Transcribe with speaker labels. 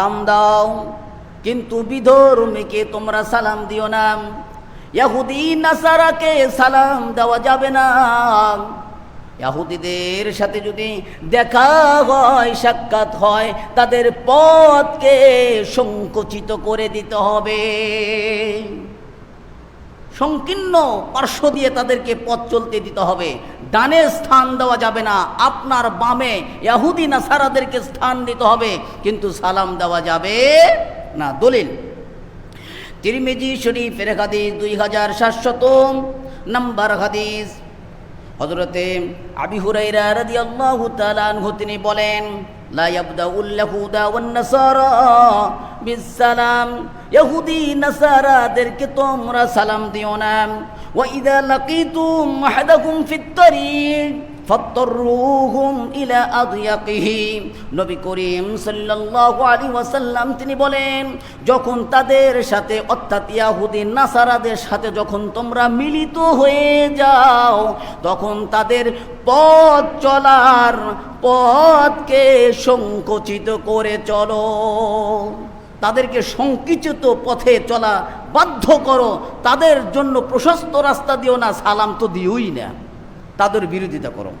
Speaker 1: সালাম দাও। কিন্তু বিধর্মীকে তোমরা সালাম দিও না। ইয়াহুদি নাসারাকে সালাম দেওয়া যাবে না। ইয়াহুদিদের সাথে যদি দেখা হয়, সাক্ষাৎ হয়, তাদের পথকে সংকুচিত করে দিতে হবে। সংকীর্ণ পার্শ্ব দিয়ে তাদেরকে পথ চলতে দিতে হবে। ডানে স্থান দেওয়া যাবে না, আপনার বামে ইয়াহুদি নাসারাদেরকে স্থান দিতে হবে, কিন্তু সালাম দেওয়া যাবে না। দলিল, তিরমিজি শরীফের হাদিস দুই হাজার সাতশত নাম্বার হাদিস। হজরতে আবি হুরাইরা তাআলা আনহু তিনি বলেন, লা ইয়াবদাউল ইয়াহুদা ওয়ান নাসারা বিসসালাম ইহুদি, নাসারাদেরকে তোমরা সালাম দিও না। ওয়া ইদা লাকিতুম আহাদাকুম ফিত তারিক ফাত্তারুহুম ইলা আদিয়াকিহি। নবী করিম সাল্লাল্লাহু আলাইহি ওয়াসাল্লাম তিনি বলেন, যখন তাদের সাথে, অর্থাৎ ইয়াহুদি নাসারাদের সাথে যখন তোমরা মিলিত হয়ে যাও, তখন তাদের পথ চলার পথকে সংকুচিত করে চলো। তাদেরকে সংকুচিত পথে চলা বাধ্য করো, তাদের জন্য প্রশস্ত রাস্তা দিও না, সালাম তো দিওই না। তাদের বিরোধিতা করো।